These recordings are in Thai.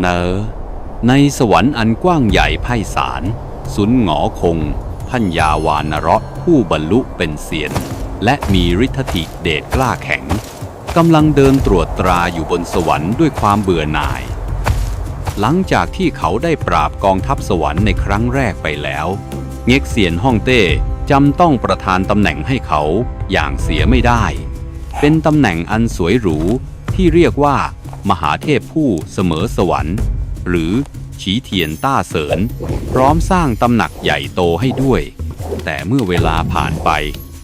เนอในสวรรค์อันกว้างใหญ่ไพศาลสุนหงอคงพัญญาวานระผู้บรรลุเป็นเสียน และมีฤทธธิเดชกล้าแข็งกำลังเดินตรวจตราอยู่บนสวรรค์ด้วยความเบื่อหน่าย หลังจากที่เขาได้ปราบกองทัพสวรรค์ในครั้งแรกไปแล้ว เง็กเซียนฮ่องเต้จำต้องประทานตำแหน่งให้เขาอย่างเสียไม่ได้ เป็นตำแหน่งอันสวยหรูที่เรียกว่า มหาเทพผู้เสมอสวรรค์ หรือฉีเทียนต้าเสริญ พร้อมสร้างตำหนักใหญ่โตให้ด้วย แต่เมื่อเวลาผ่านไป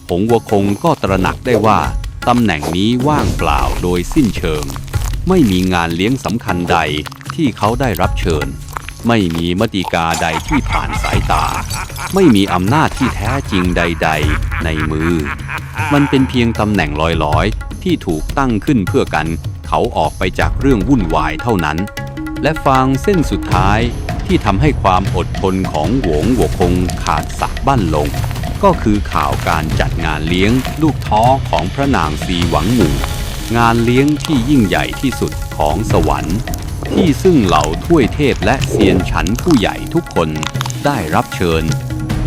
หงวัวคงก็ตระหนักได้ว่าตำแหน่งนี้ว่างเปล่าโดยสิ้นเชิง ไม่มีงานเลี้ยงสำคัญใดที่เขาได้รับเชิญ ไม่มีมติกาใดที่ผ่านสายตา ไม่มีอำนาจที่แท้จริงใด ๆ ในมือ มันเป็นเพียงตำแหน่งลอยๆ ที่ถูกตั้งขึ้นเพื่อกัน เขาออกไปจากเรื่องวุ่นวายเท่านั้น และฟางเส้นสุดท้ายที่ทำให้ความอดทนของหวงหัวคงขาดสักบั้นลง ก็คือข่าวการจัดงานเลี้ยงลูกท้อของพระนางซีหวังหมู่ งานเลี้ยงที่ยิ่งใหญ่ที่สุดของสวรรค์ ที่ซึ่งเหล่าถ้วยเทพและเซียนฉันผู้ใหญ่ทุกคนได้รับเชิญ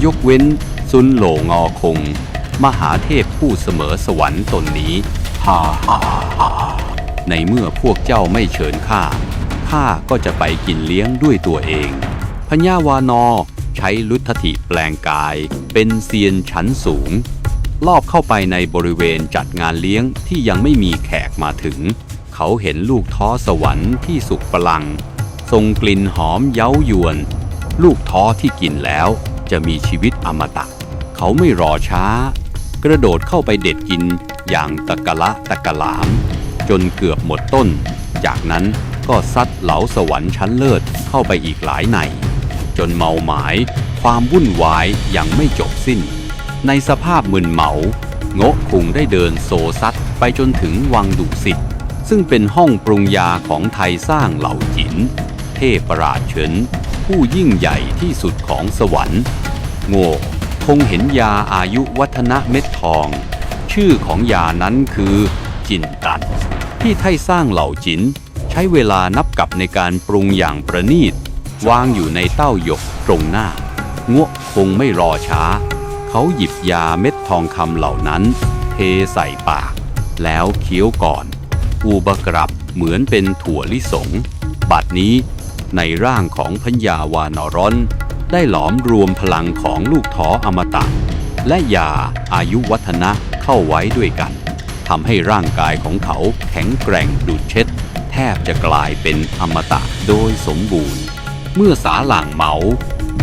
ยกเว้นซุนโหลงอคง มหาเทพผู้เสมอสวรรค์ตนนี้ฮ่าในเมื่อพวกเจ้าไม่เชิญข้าข้าก็จะไปกินเลี้ยงด้วยตัวเองพญาวานอใช้ลุทธธิแปลงกาย เป็นเซียนชั้นสูง ลอบเข้าไปในบริเวณจัดงานเลี้ยงที่ยังไม่มีแขกมาถึง เขาเห็นลูกท้อสวรรค์ที่สุกปลังส่งกลิ่นหอมเย้ายวน ลูกท้อที่กินแล้ว จะมีชีวิตอมตะ เขาไม่รอช้า กระโดดเข้าไปเด็ดกินอย่างตะกะละตะกะหลาม จนเกือบหมดต้น จากนั้นก็ซัดเหลาสวรรค์ชั้นเลิศเข้าไปอีกหลายในจนเมาหมายความวุ่นวายยังไม่จบสิ้น ในสภาพมึนเมาโงะคุงได้เดินโซซัดไปจนถึงวังดุสิตซึ่งเป็นห้องปรุงยาของไทยสร้างเหล่าจิน เทพประหลาดเฉิน ผู้ยิ่งใหญ่ที่สุดของสวรรค์ โง่คงเห็นยาอายุวัฒนะเม็ดทอง ชื่อของยานั้นคือ จินตัน ที่ไทยสร้างเหล่าจิน ใช้เวลานับกับในการปรุงอย่างประณีต วางอยู่ในเต้าหยกตรงหน้างวคงไม่รอช้า เขาหยิบยาเม็ดทองคำเหล่านั้น เทใส่ปาก แล้วเคี้ยวก่อน อูบกรับเหมือนเป็นถั่วลิสง บัดนี้ ในร่างของพญาวานร้อน ได้หลอมรวมพลังของลูกท้ออมตะ และยาอายุวัฒนะเข้าไว้ด้วยกันทำให้ร่างกายของเขาแข็งแกร่งดุดเช็ด แทบจะกลายเป็นอมตะโดยสมบูรณ์ เมื่อสาหล่างเหมา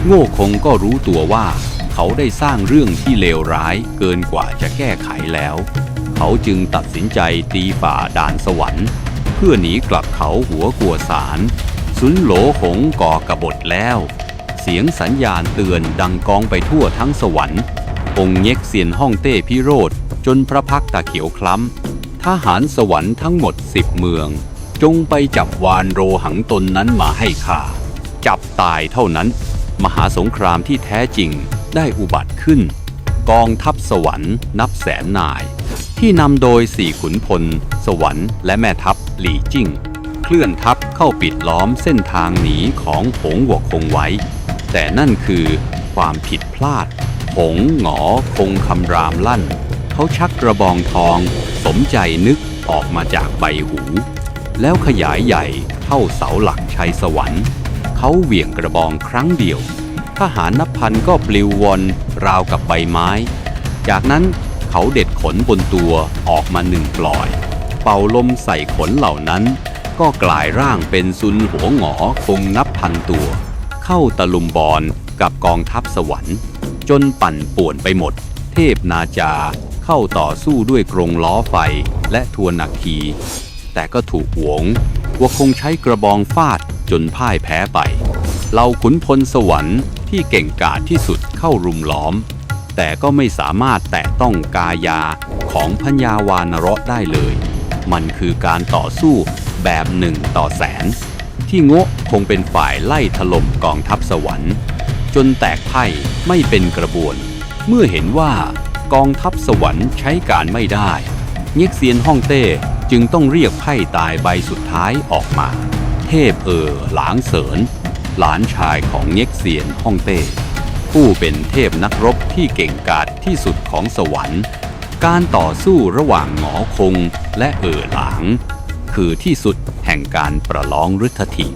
โง่คงก็รู้ตัวว่าเขาได้สร้างเรื่องที่เลวร้ายเกินกว่าจะแก้ไขแล้ว เขาจึงตัดสินใจตีฝ่าด่านสวรรค์ เพื่อหนีกลับเขาหัวกัวสาร สุนโหลหงก่อกระบฏแล้ว เสียงสัญญาณเตือนดังกองไปทั่วทั้งสวรรค์ องค์เง็กเซียนฮ่องเต้พิโรธจนพระพักตาเขียวคล้ำทหารสวรรค์ทั้งหมดสิบเมือง จงไปจับวานโรหังตนนั้นมาให้ข้าจับตายเท่านั้น มหาสงครามที่แท้จริงได้อุบัติขึ้น กองทัพสวรรค์นับแสนนาย ที่นำโดยสี่ขุนพล สวรรค์และแม่ทัพหลี่จิ้ง เคลื่อนทัพเข้าปิดล้อมเส้นทางหนีของหงหวกคงไว้ แต่นั่นคือความผิดพลาด หงหงอคงคำรามลั่น เขาชักกระบองทอง สมใจนึกออกมาจากใบหู แล้วขยายใหญ่เท่าเสาหลักชัยสวรรค์ เขาเหวี่ยงกระบองครั้งเดียว ทหารนับพันก็ปลิววนราวกับใบไม้ จากนั้นเขาเด็ดขนบนตัวออกมาหนึ่งปล่อย เป่าลมใส่ขนเหล่านั้น ก็กลายร่างเป็นซุนหัวหงอคงนับพันตัว เข้าตะลุมบอลกับกองทัพสวรรค์ จนปั่นป่วนไปหมด เทพนาจาเข้าต่อสู้ด้วยกรงล้อไฟและทวนนักขีแต่ก็ถูกหวงว่าคงใช้กระบองฟาดจนพ่ายแพ้ไปเหล่าขุนพลสวรรค์ที่เก่งกาจที่สุดเข้ารุมล้อม แต่ก็ไม่สามารถแตะต้องกายาของพญาวานรได้เลย มันคือการต่อสู้ แบบหนึ่งต่อแสน ที่โงะคงเป็นฝ่ายไล่ถล่มกองทัพสวรรค์ จนแตกไพ่ไม่เป็นกระบวน เมื่อเห็นว่ากองทัพสวรรค์ใช้การไม่ได้ เง็กเซียนฮ่องเต้จึงต้องเรียกไพ่ตายใบสุดท้ายออกมา เทพเออหลางเสริญ หลานชายของเง็กเซียนฮ่องเต้ผู้เป็นเทพนักรบที่เก่งกาจที่สุดของสวรรค์ การต่อสู้ระหว่างหงอคงและเออหลาง คือที่สุดแห่งการประลองฤทธิ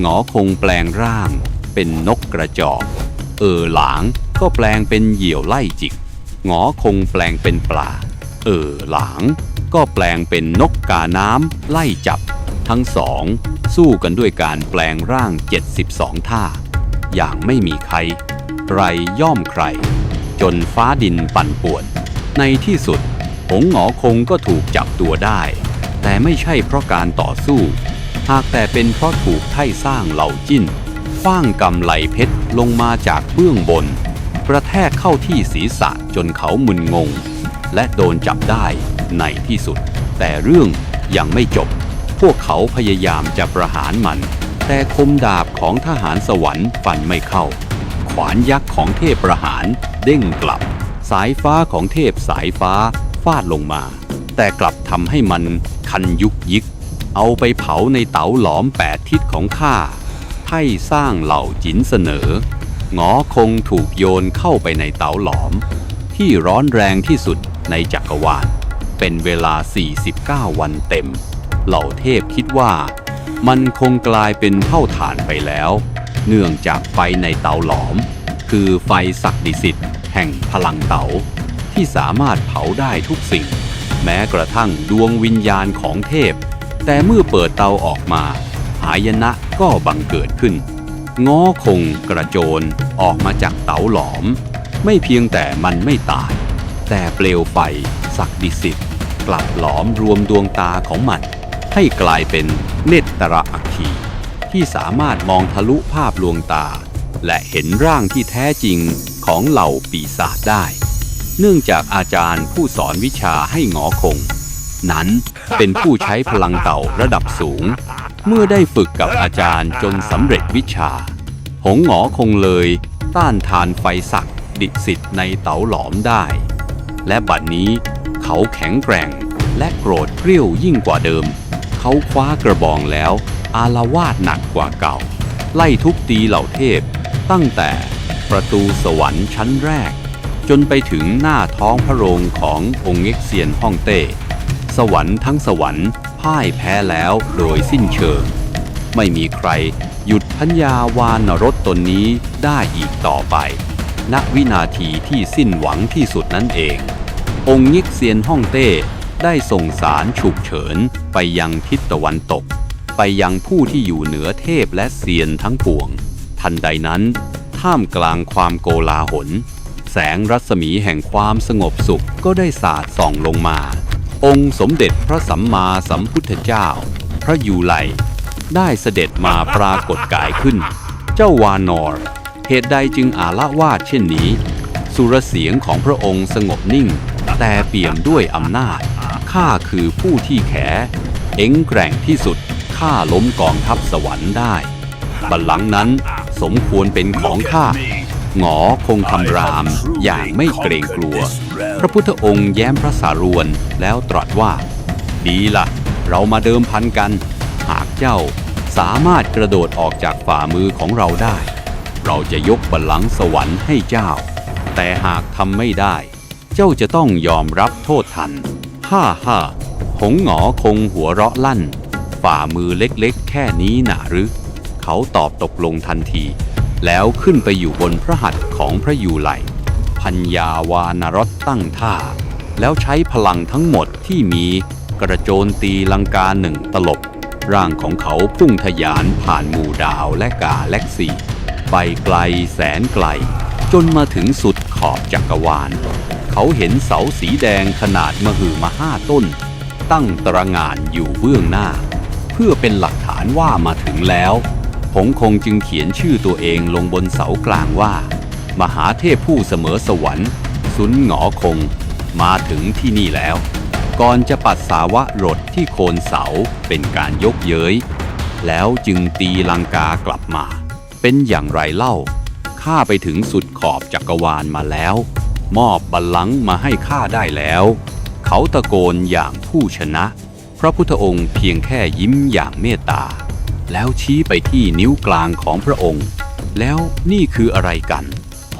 หงอคงแปลงร่างเป็นนกกระจอก เออหลางก็แปลงเป็นเหยี่ยวไล่จิก หงอคงแปลงเป็นปลา เออหลางก็แปลงเป็นนกกาน้ำไล่จับ ทั้งสอง สู้กันด้วยการแปลงร่าง 72 ท่า อย่างไม่มีใคร ไรย่อมใคร จนฟ้าดินปั่นป่วน ในที่สุดหงหงอคงก็ถูกจับตัวได้ แต่ไม่ใช่เพราะการต่อสู้ หากแต่เป็นเพราะถูกไท่สร้างเหล่าจิ้นฟ้างกำไลเพชรลงมาจากเบื้องบน กระแทกเข้าที่ศีรษะจนเขามึนงง และโดนจับได้ในที่สุด แต่เรื่องยังไม่จบ พวกเขาพยายามจะประหารมัน แต่คมดาบของทหารสวรรค์ฟันไม่เข้า ขวานยักษ์ของเทพประหารเด้งกลับ สายฟ้าของเทพสายฟ้าฟาดลงมา แต่กลับ ทำให้มันคันยุกยิก เอาไปเผาในเตาหลอมแปดทิศของข้าให้สร้างเหล่าจินเสนอ งอคงถูกโยนเข้าไปในเตาหลอม ที่ร้อนแรงที่สุดในจักรวาล เป็นเวลา 49 วันเต็ม เหล่าเทพคิดว่า มันคงกลายเป็นเท่าฐานไปแล้ว เนื่องจากไฟในเตาหลอม คือไฟศักดิสิทธิ์แห่งพลังเต๋าที่สามารถเผาได้ทุกสิ่ง แม้กระทั่งดวงวิญญาณของเทพ แต่เมื่อเปิดเตาออกมา หายนะก็บังเกิดขึ้น ง้อคงกระโจนออกมาจากเตาหลอม ไม่เพียงแต่มันไม่ตาย แต่เปลวไฟศักดิสิทธิ์กลับหลอมรวมดวงตาของมัน ให้กลายเป็นเนตรอัคคีที่สามารถมองทะลุภาพลวงตา และเห็นร่างที่แท้จริงของเหล่าปีศาจได้ เนื่องจากอาจารย์ผู้สอนวิชาให้หงอคง นั้นเป็นผู้ใช้พลังเต่าระดับสูง เมื่อได้ฝึกกับอาจารย์จนสำเร็จวิชา หงหงอคงเลยต้านทานไฟสักดิสิทธิ์ในเต๋าหลอมได้ และบัดนี้เขาแข็งแกร่งและโกรธเกรี้ยวยิ่งกว่าเดิม เขาคว้ากระบองแล้ว อาละวาดหนักกว่าเก่า ไล่ทุบตีเหล่าเทพ ตั้งแต่ประตูสวรรค์ชั้นแรก จนไปถึงหน้าท้องพระโรงขององค์เอ็กเซียนฮ่องเต้ สวรรค์ทั้งสวรรค์พ่ายแพ้แล้วโดยสิ้นเชิง ไม่มีใครหยุดพัญญาวานรสตนนี้ได้อีกต่อไป ณวินาทีที่สิ้นหวังที่สุดนั่นเอง องค์ยิกเซียนฮ่องเต้ได้ส่งสารฉุกเฉินไปยังทิศตะวันตก ไปยังผู้ที่อยู่เหนือเทพและเซียนทั้งปวง ทันใดนั้น ท่ามกลางความโกลาหล แสงรัศมีแห่งความสงบสุขก็ได้สาดส่องลงมา องค์สมเด็จพระสัมมาสัมพุทธเจ้า พระยูไลได้เสด็จมาปรากฏกายขึ้น เจ้าวานอร์เหตุใดจึงอาละวาดเช่นนี้ สุรเสียงของพระองค์สงบนิ่ง แต่เปี่ยมด้วยอำนาจ ข้าคือผู้ที่แข เอ็งแกร่งที่สุด ข้าล้มกองทัพสวรรค์ได้ บัลลังก์นั้นสมควรเป็นของข้า หงอคงคำราม อย่างไม่เกรงกลัว พระพุทธองค์แย้มพระสารวนแล้วตรัสว่า ดีละ่ะ เรามาเดิมพันกัน หากเจ้าสามารถกระโดดออกจากฝ่ามือของเราได้ เราจะยกบัลลังก์สวรรค์ให้เจ้า แต่หากทำไม่ได้ เจ้าจะต้องยอมรับโทษทัน ฮ่าฮ่าหงหงอคงหัวเราะลั่น ฝ่ามือเล็กๆ แค่นี้หนาหรือ เขาตอบตกลงทันที แล้วขึ้นไปอยู่บนพระหัตถ์ของพระยูไลพัญญาวานรสตั้งท่า แล้วใช้พลังทั้งหมดที่มีกระโจนตีลังกาหนึ่งตลบ ร่างของเขาพุ่งทะยานผ่านหมู่ดาวและกาแล็กซีไปไกลแสนไกล จนมาถึงสุดขอบจักรวาล เขาเห็นเสาสีแดงขนาดมหึมาห้าต้น ตั้งตระงานอยู่เบื้องหน้า เพื่อเป็นหลักฐานว่ามาถึงแล้ว ผงคงจึงเขียนชื่อตัวเองลงบนเสากลางว่า มหาเทพผู้เสมอสวรรค์สุนหงอคง มาถึงที่นี่แล้ว ก่อนจะปัสสาวะรดที่โคนเสาเป็นการยกเย้ย แล้วจึงตีลังกากลับมา เป็นอย่างไรเล่าข้าไปถึงสุดขอบจักรวาลมาแล้ว มอบบัลลังก์มาให้ข้าได้แล้ว เขาตะโกนอย่างผู้ชนะ พระพุทธองค์เพียงแค่ยิ้มอย่างเมตตา แล้วชี้ไปที่นิ้วกลางของพระองค์ แล้วนี่คืออะไรกัน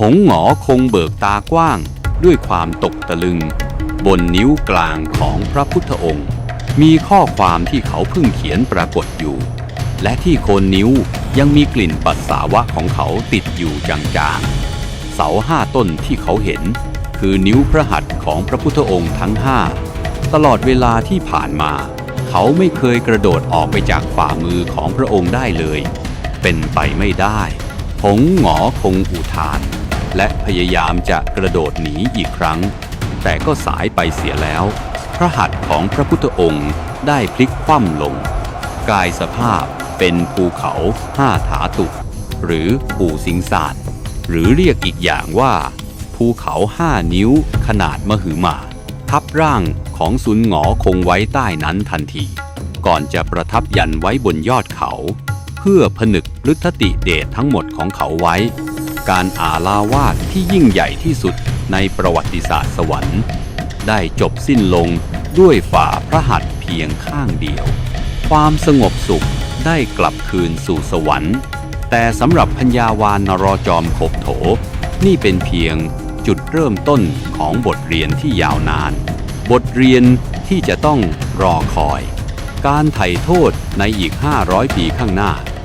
หงหงอคงเบิกตากว้าง ด้วยความตกตะลึง บนนิ้วกลางของพระพุทธองค์ มีข้อความที่เขาเพิ่งเขียนปรากฏอยู่ และที่โคนนิ้วยังมีกลิ่นปัสสาวะของเขาติดอยู่จางๆ เสาห้าต้นที่เขาเห็น คือนิ้วพระหัตถ์ของพระพุทธองค์ทั้งห้าตลอดเวลาที่ผ่านมา เขาไม่เคยกระโดดออกไปจากฝ่ามือของพระองค์ได้เลย เป็นไปไม่ได้หงหงอคงอุทาน และพยายามจะกระโดดหนีอีกครั้ง แต่ก็สายไปเสียแล้ว พระหัตถ์ของพระพุทธองค์ได้พลิกคว่ำลง กายสภาพเป็นภูเขาห้าถาตุก หรือปู่สิงสาดหรือเรียกอีกอย่างว่า ภูเขาห้านิ้วขนาดมหึมา ทับร่าง ของสุนหงอคงไว้ใต้นั้นทันที ก่อนจะประทับยันไว้บนยอดเขา เพื่อผนึกฤทธติเดชทั้งหมดของเขาไว้ การอาลาวาดที่ยิ่งใหญ่ที่สุดในประวัติศาสตร์สวรรค์ ได้จบสิ้นลงด้วยฝ่าพระหัตถ์เพียงข้างเดียว ความสงบสุขได้กลับคืนสู่สวรรค์ แต่สำหรับพัญญาวานนรจอมขบโถ นี่เป็นเพียงจุดเริ่มต้นของบทเรียนที่ยาวนาน บทเรียนที่จะต้องรอคอย การไถ่โทษในอีก 500 ปีข้างหน้า